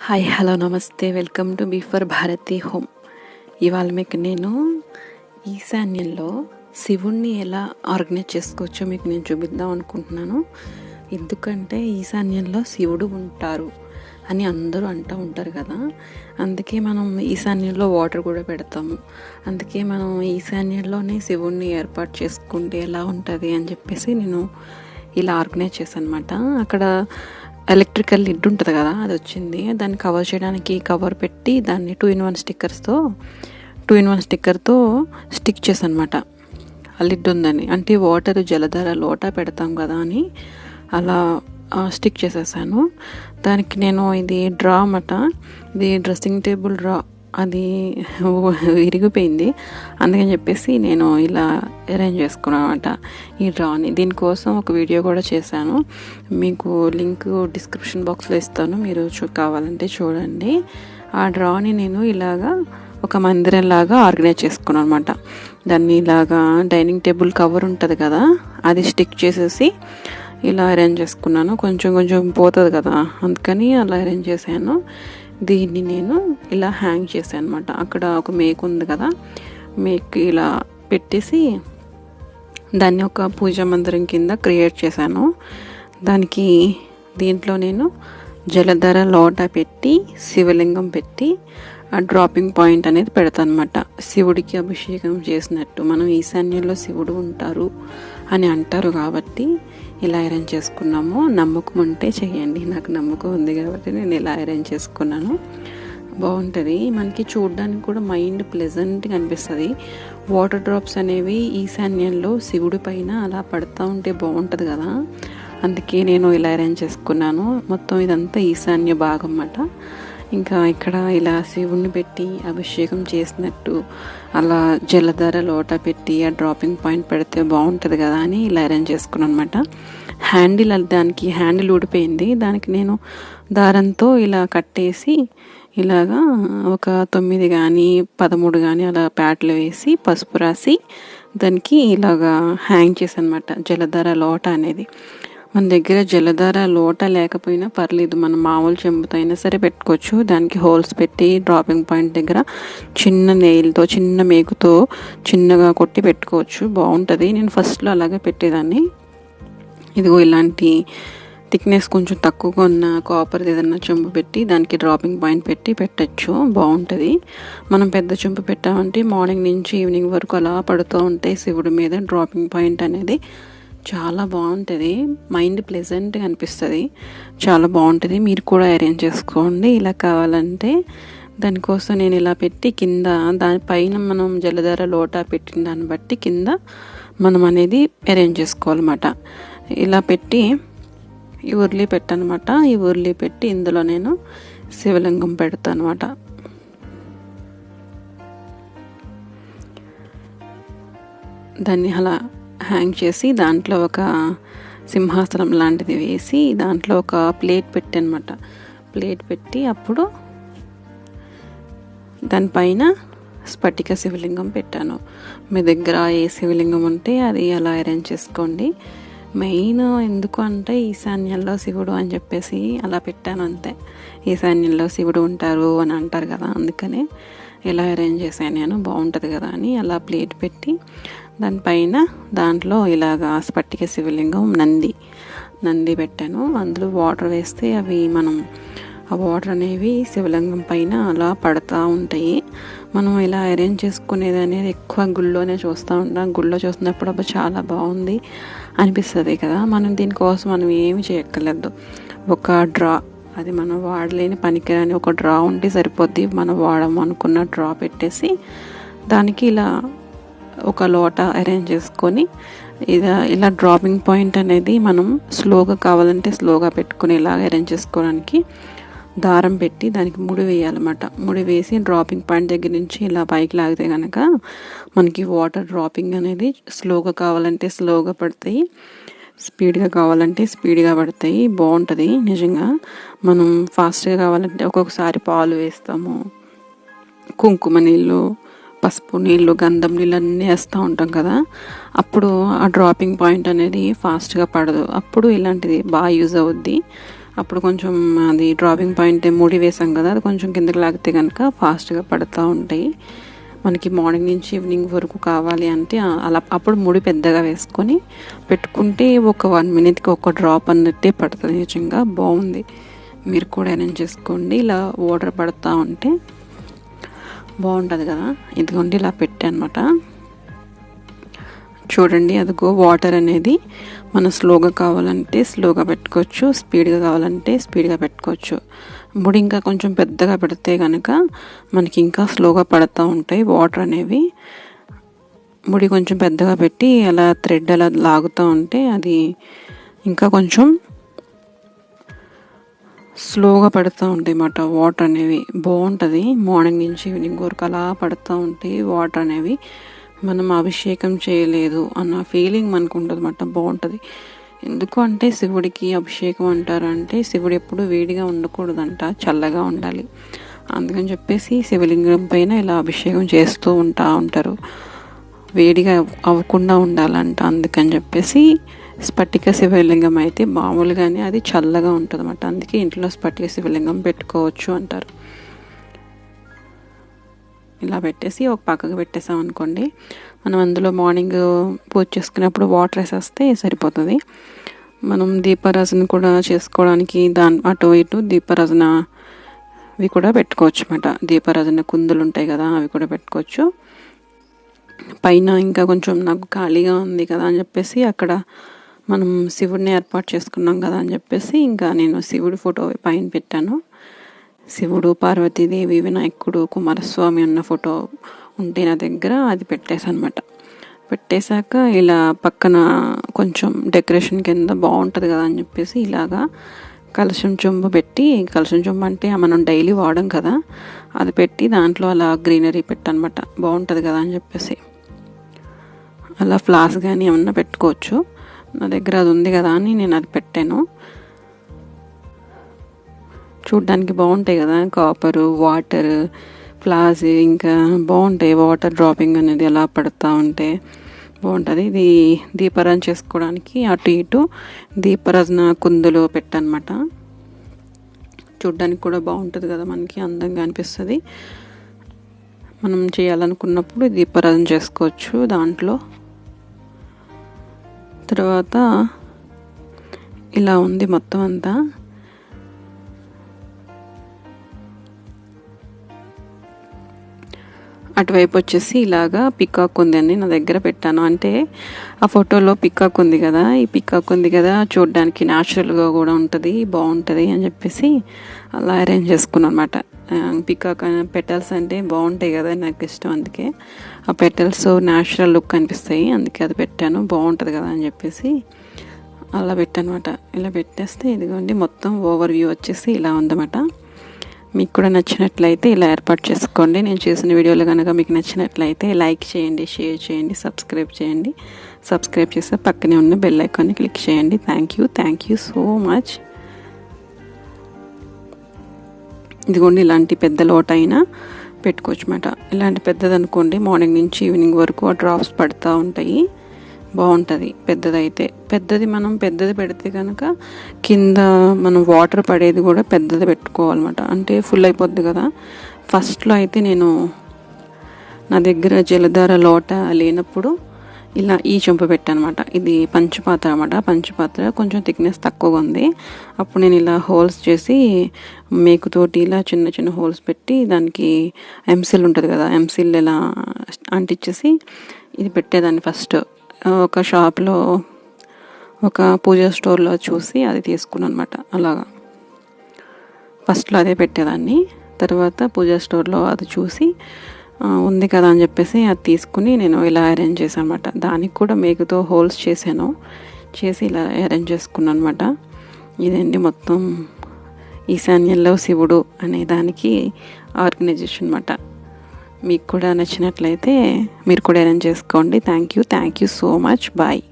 Hi hello నమస్తే. Welcome to బిఫర్ Bharati home. ఇవాళ మీకు నేను ఈశాన్యంలో శివుణ్ణి ఎలా ఆర్గనైజ్ చేసుకోవచ్చో మీకు నేను చూపిద్దాం అనుకుంటున్నాను. ఎందుకంటే ఈశాన్యంలో శివుడు ఉంటారు అని అందరూ అంటూ ఉంటారు కదా. అందుకే మనం ఈశాన్యంలో వాటర్ కూడా పెడతాము. అందుకే మనం ఈశాన్యంలోనే శివుణ్ణి ఏర్పాటు చేసుకుంటే ఎలా ఉంటుంది అని చెప్పేసి నేను ఇలా ఆర్గనైజ్ చేశాను అనమాట అక్కడ ఎలక్ట్రికల్ లిడ్ ఉంటుంది కదా అది వచ్చింది. దాన్ని కవర్ చేయడానికి కవర్ పెట్టి దాన్ని టూ ఇన్ వన్ స్టిక్కర్స్తో టూ ఇన్ వన్ స్టిక్కర్తో స్టిక్ చేశాను అనమాట ఆ లిడ్ ఉందని. అంటే వాటర్ జలధార లోటా పెడతాం కదా అని అలా స్టిక్ చేసేసాను. దానికి నేను ఇది డ్రా అన్నమాట. ఇది డ్రెస్సింగ్ టేబుల్ డ్రా అది విరిగిపోయింది. అందుకని చెప్పేసి నేను ఇలా అరేంజ్ చేసుకున్నాను అనమాట ఈ డ్రాని దీనికోసం ఒక వీడియో కూడా చేశాను. మీకు లింక్ డిస్క్రిప్షన్ బాక్స్లో ఇస్తాను. మీరు చూ కావాలంటే చూడండి. ఆ డ్రాని నేను ఇలాగా ఒక మందిరం లాగా ఆర్గనైజ్ చేసుకున్నాను అనమాట దాన్ని ఇలాగా డైనింగ్ టేబుల్ కవర్ ఉంటుంది కదా అది స్టిక్ చేసేసి ఇలా అరేంజ్ చేసుకున్నాను. కొంచెం కొంచెం పోతుంది కదా అందుకని అలా అరేంజ్ చేశాను. దీన్ని నేను ఇలా హ్యాంగ్ చేశాను అనమాట అక్కడ ఒక మేక్ ఉంది కదా మేక్ ఇలా పెట్టేసి దాన్ని ఒక పూజా మందిరం కింద క్రియేట్ చేశాను. దానికి దీంట్లో నేను జలధర లోట పెట్టి శివలింగం పెట్టి ఆ డ్రాపింగ్ పాయింట్ అనేది పెడతాను అనమాట శివుడికి అభిషేకం చేసినట్టు. మనం ఈశాన్యంలో శివుడు ఉంటారు అని అంటారు కాబట్టి ఇలా అరేంజ్ చేసుకున్నాము నమ్మకం ఉంటే చేయండి నాకు నమ్మకం ఉంది కాబట్టి నేను ఇలా అరేంజ్ చేసుకున్నాను. బాగుంటుంది. మనకి చూడడానికి కూడా మైండ్ ప్లెజెంట్గా అనిపిస్తుంది. వాటర్ డ్రాప్స్ అనేవి ఈశాన్యంలో శివుడి పైన అలా పడుతూ ఉంటే బాగుంటుంది కదా. అందుకే నేను ఇలా అరేంజ్ చేసుకున్నాను. మొత్తం ఇదంతా ఈశాన్య భాగం అన్నమాట. ఇంకా ఇక్కడ ఇలా శివుణ్ణి పెట్టి అభిషేకం చేసినట్టు అలా జలధార లోట పెట్టి ఆ డ్రాపింగ్ పాయింట్ పెడితే బాగుంటుంది కదా అని ఇలా అరేంజ్ చేసుకున్నాను అనమాట హ్యాండిల్ దానికి హ్యాండిల్ ఊడిపోయింది. దానికి నేను దారంతో ఇలా కట్టేసి ఇలాగా ఒక తొమ్మిది కానీ పదమూడు కానీ అలా ప్యాట్లు వేసి పసుపు రాసి దానికి ఇలాగా హ్యాంగ్ చేశాను అనమాట జలధార లోట అనేది. మన దగ్గర జలధార లోట లేకపోయినా పర్లేదు. మనం మామూలు చెంబుతో అయినా సరే పెట్టుకోవచ్చు. దానికి హోల్స్ పెట్టి డ్రాపింగ్ పాయింట్ దగ్గర చిన్న నెయిల్తో చిన్న మేకుతో చిన్నగా కొట్టి పెట్టుకోవచ్చు. బాగుంటుంది. నేను ఫస్ట్లో అలాగే పెట్టేదాన్ని. ఇదిగో ఇలాంటి థిక్నెస్ కొంచెం తక్కువగా ఉన్న కాపర్ ఏదన్నా చెంబు పెట్టి దానికి డ్రాపింగ్ పాయింట్ పెట్టి పెట్టచ్చు. బాగుంటుంది. మనం పెద్ద చెంపు పెట్టామంటే మార్నింగ్ నుంచి ఈవినింగ్ వరకు అలా పడుతూ ఉంటాయి శివుడి మీద డ్రాపింగ్ పాయింట్ అనేది చాలా బాగుంటుంది. మైండ్ ప్లెజెంట్గా అనిపిస్తుంది. చాలా బాగుంటుంది. మీరు కూడా అరేంజ్ చేసుకోండి. ఇలా కావాలంటే దానికోసం నేను ఇలా పెట్టి కింద దానిపైన మనం జలధార లోటా పెట్టిన దాన్ని బట్టి కింద మనం అనేది అరేంజ్ చేసుకోవాలన్నమాట. ఇలా పెట్టి ఈ ఉర్లీ పెట్టనమాట ఈ ఉర్లీ పెట్టి ఇందులో నేను శివలింగం పెడతాను అనమాట దాన్ని అలా హ్యాంగ్ చేసి దాంట్లో ఒక సింహాసనం లాంటిది వేసి దాంట్లో ఒక ప్లేట్ పెట్టనమాట ప్లేట్ పెట్టి అప్పుడు దానిపైన స్ఫటిక శివలింగం పెట్టాను. మీ దగ్గర ఏ శివలింగం ఉంటే అది అలా అరేంజ్ చేసుకోండి. మెయిన్ ఎందుకు అంటే ఈశాన్యంలో శివుడు అని చెప్పేసి అలా పెట్టాను అంతే. ఈశాన్యంలో శివుడు ఉంటారు అని అంటారు కదా అందుకనే ఇలా అరేంజ్ చేశాను నేను బాగుంటుంది కదా అని అలా ప్లేట్ పెట్టి దానిపైన దాంట్లో ఇలాగా స్పట్టిక శివలింగం నంది నంది పెట్టాను. అందులో వాటర్ వేస్తే అవి మనం ఆ వాటర్ అనేవి శివలింగం పైన అలా పడతా ఉంటాయి. మనం ఇలా అరేంజ్ చేసుకునేది అనేది ఎక్కువ గుళ్ళోనే చూస్తూ ఉంటాం. గుళ్ళో చూసినప్పుడు అప్పుడు చాలా బాగుంది అనిపిస్తుంది కదా. మనం దీనికోసం మనం ఏమి చేయక్కర్లేదు. ఒక డ్రా అది మనం వాడలేని పనికిరాని ఒక డ్రా ఉంటే సరిపోద్ది. మనం వాడము అనుకున్న డ్రా పెట్టేసి దానికి ఇలా ఒక లోట అరేంజ్ చేసుకొని ఇలా ఇలా డ్రాపింగ్ పాయింట్ అనేది మనం స్లోగా కావాలంటే స్లోగా పెట్టుకుని ఇలాగ అరేంజ్ చేసుకోవడానికి దారం పెట్టి దానికి ముడి వేయాలన్నమాట. ముడి వేసి డ్రాపింగ్ పాయింట్ దగ్గర నుంచి ఇలా పైకి లాగితే కనుక మనకి వాటర్ డ్రాపింగ్ అనేది స్లోగా కావాలంటే స్లోగా పడతాయి. స్పీడ్గా కావాలంటే స్పీడ్గా పడతాయి. బాగుంటుంది. నిజంగా మనం ఫాస్ట్గా కావాలంటే ఒక్కొక్కసారి పాలు వేస్తాము. కుంకుమ నీళ్ళు పసుపు నీళ్ళు గంధం నీళ్ళు అన్నీ వేస్తూ ఉంటాం కదా. అప్పుడు ఆ డ్రాపింగ్ పాయింట్ అనేది ఫాస్ట్గా పడదు. అప్పుడు ఇలాంటిది బాగా యూజ్ అవుద్ది. అప్పుడు కొంచెం అది డ్రాపింగ్ పాయింట్ ముడి వేసాం కదా అది కొంచెం కిందకి లాగితే కనుక ఫాస్ట్గా పడుతూ ఉంటాయి. మనకి మార్నింగ్ నుంచి ఈవినింగ్ వరకు కావాలి అంటే అలా అప్పుడు ముడి పెద్దగా వేసుకొని పెట్టుకుంటే ఒక వన్ మినిట్కి ఒక డ్రాప్ అన్నట్టే పడుతుంది నిజంగా. బాగుంది. మీరు కూడా అరేంజ్ చేసుకోండి. ఇలా వాటర్ పడుతూ ఉంటే బాగుంటుంది కదా? ఇదిగోండి ఇలా పెట్టా అనమాట చూడండి అదిగో వాటర్ అనేది మన స్లోగా కావాలంటే స్లోగా పెట్టుకోవచ్చు స్పీడ్గా కావాలంటే స్పీడ్గా పెట్టుకోవచ్చు. ముడి ఇంకా కొంచెం పెద్దగా పెడితే కనుక మనకి ఇంకా స్లోగా పడుతూ ఉంటాయి వాటర్ అనేవి. ముడి కొంచెం పెద్దగా పెట్టి అలా థ్రెడ్ అలా లాగుతూ ఉంటే అది ఇంకా కొంచెం స్లోగా పడుతూ ఉంటాయి అన్నమాట వాటర్ అనేవి బాగుంటుంది. మార్నింగ్ నుంచి ఈవినింగ్ వరకు అలా పడుతూ ఉంటాయి వాటర్ అనేవి మనం అభిషేకం చేయలేదు అన్న ఫీలింగ్ మనకు ఉంటుంది అన్నమాట బాగుంటుంది. ఎందుకు అంటే శివుడికి అభిషేకం అంటారంటే శివుడు ఎప్పుడు వేడిగా ఉండకూడదంట చల్లగా ఉండాలి. అందుకని చెప్పేసి శివలింగం పైన ఇలా అభిషేకం చేస్తూ ఉంటా ఉంటారు. వేడిగా అవ్వకుండా ఉండాలంట. అందుకని చెప్పేసి స్ఫటిక శివలింగం అయితే మామూలుగానే అది చల్లగా ఉంటుంది అనమాట అందుకే ఇంట్లో స్ఫటిక శివలింగం పెట్టుకోవచ్చు అంటారు. ఇలా పెట్టేసి ఒక పక్కకు పెట్టేసాం అనుకోండి. మనం అందులో మార్నింగ్ పూజ చేసుకున్నప్పుడు వాటర్ వేసేస్తే సరిపోతుంది. మనం దీపారాజన కూడా చేసుకోవడానికి దాని అటు ఇటు దీపారాజన అవి కూడా పెట్టుకోవచ్చు అనమాట దీపారాజన కుందులు ఉంటాయి కదా అవి కూడా పెట్టుకోవచ్చు. పైన ఇంకా కొంచెం నాకు ఖాళీగా ఉంది కదా అని చెప్పేసి అక్కడ మనం శివుడిని ఏర్పాటు చేసుకున్నాం కదా అని చెప్పేసి ఇంకా నేను శివుడి ఫోటో పైన పెట్టాను. శివుడు పార్వతీదేవి వినాయకుడు కుమారస్వామి ఉన్న ఫోటో ఉంటే నా దగ్గర అది పెట్టేశానమాట. అనమాట పెట్టేశాక ఇలా పక్కన కొంచెం డెకరేషన్ కింద బాగుంటుంది కదా అని చెప్పేసి ఇలాగా కలశం చెంబు పెట్టి కలశం చెంబు అంటే మనం డైలీ వాడం కదా అది పెట్టి దాంట్లో అలా గ్రీనరీ పెట్టనమాట. బాగుంటుంది కదా అని చెప్పేసి. అలా ఫ్లాస్ కానీ ఏమన్నా పెట్టుకోవచ్చు. నా దగ్గర అది ఉంది కదా అని నేను అది పెట్టాను. చూడ్డానికి బాగుంటాయి కదా కాపరు వాటర్ ఫ్లాస్ ఇంకా బాగుంటాయి. వాటర్ డ్రాపింగ్ అనేది ఎలా పడుతూ ఉంటే బాగుంటుంది. ఇది దీపారాధన చేసుకోవడానికి అటు ఇటు దీపారాధన కుందులు పెట్టనమాట చూడ్డానికి కూడా బాగుంటుంది కదా మనకి అందంగా అనిపిస్తుంది. మనం చేయాలనుకున్నప్పుడు దీపారాధన చేసుకోవచ్చు దాంట్లో. తర్వాత ఇలా ఉంది మొత్తం అంతా. అటువైపు వచ్చేసి ఇలాగా పికాక్ ఉంది అని నా దగ్గర పెట్టాను. అంటే ఆ ఫోటోలో పికాక్ ఉంది కదా ఈ పికాక్ ఉంది కదా చూడడానికి న్యాచురల్గా కూడా ఉంటుంది బాగుంటుంది అని చెప్పేసి అలా అరేంజ్ చేసుకున్నాను అనమాట పికాక్ పెటల్స్ అంటే బాగుంటాయి కదా నాకు ఇష్టం అందుకే. ఆ పెటల్స్ న్యాచురల్ లుక్ అనిపిస్తాయి అందుకే అది పెట్టాను. బాగుంటుంది కదా అని చెప్పేసి అలా పెట్టానమాట. ఇలా పెట్టేస్తే ఇదిగోండి మొత్తం ఓవర్ వ్యూ వచ్చేసి ఇలా ఉందన్నమాట. మీకు కూడా నచ్చినట్లయితే ఇలా ఏర్పాటు చేసుకోండి. నేను చేసిన వీడియోలు కనుక మీకు నచ్చినట్లయితే లైక్ చేయండి షేర్ చేయండి సబ్స్క్రైబ్ చేయండి. సబ్స్క్రైబ్ చేస్తే పక్కనే ఉన్న బెల్ ఐకాన్ని క్లిక్ చేయండి. Thank you thank you so much ఇదిగోండి ఇలాంటి పెద్ద లోట అయినా పెట్టుకోవచ్చు అనమాట ఇలాంటి పెద్దది అనుకోండి మార్నింగ్ నుంచి ఈవినింగ్ వరకు ఆ డ్రాప్స్ పడుతూ ఉంటాయి. బాగుంటుంది పెద్దదైతే. పెద్దది మనం పెద్దది పెడితే కనుక కింద మనం వాటర్ పడేది కూడా పెద్దది పెట్టుకోవాలన్నమాట. అంటే ఫుల్ అయిపోద్ది కదా. ఫస్ట్లో అయితే నేను నా దగ్గర జలధార లోట లేనప్పుడు ఇలా ఈ చెంపు పెట్టానమాట. ఇది పంచపాత్ర అనమాట పంచపాత్ర కొంచెం థిక్నెస్ తక్కువగా ఉంది. అప్పుడు నేను ఇలా హోల్స్ చేసి మేకుతోటి ఇలా చిన్న చిన్న హోల్స్ పెట్టి దానికి ఎంసిల్ ఉంటుంది కదా ఎంసిల్ ఇలా అంటించేసి ఇది పెట్టేదాన్ని ఫస్ట్. ఒక షాప్లో ఒక పూజ స్టోర్లో చూసి అది తీసుకున్నాను అనమాట అలాగా. ఫస్ట్లో అదే పెట్టేదాన్ని. తర్వాత పూజా స్టోర్లో అది చూసి ఉంది కదా అని చెప్పేసి అది తీసుకుని నేను ఇలా అరేంజ్ చేశాను అనమాట దానికి కూడా మేకుతో హోల్స్ చేశాను. చేసి ఇలా అరేంజ్ చేసుకున్నాను అనమాట ఇదండి మొత్తం ఈశాన్యంలో శివుడు అనే దానికి ఆర్గనైజేషన్ అనమాట మీకు కూడా నచ్చినట్లయితే మీరు కూడా అరేంజ్ చేసుకోండి. Thank you thank you so much bye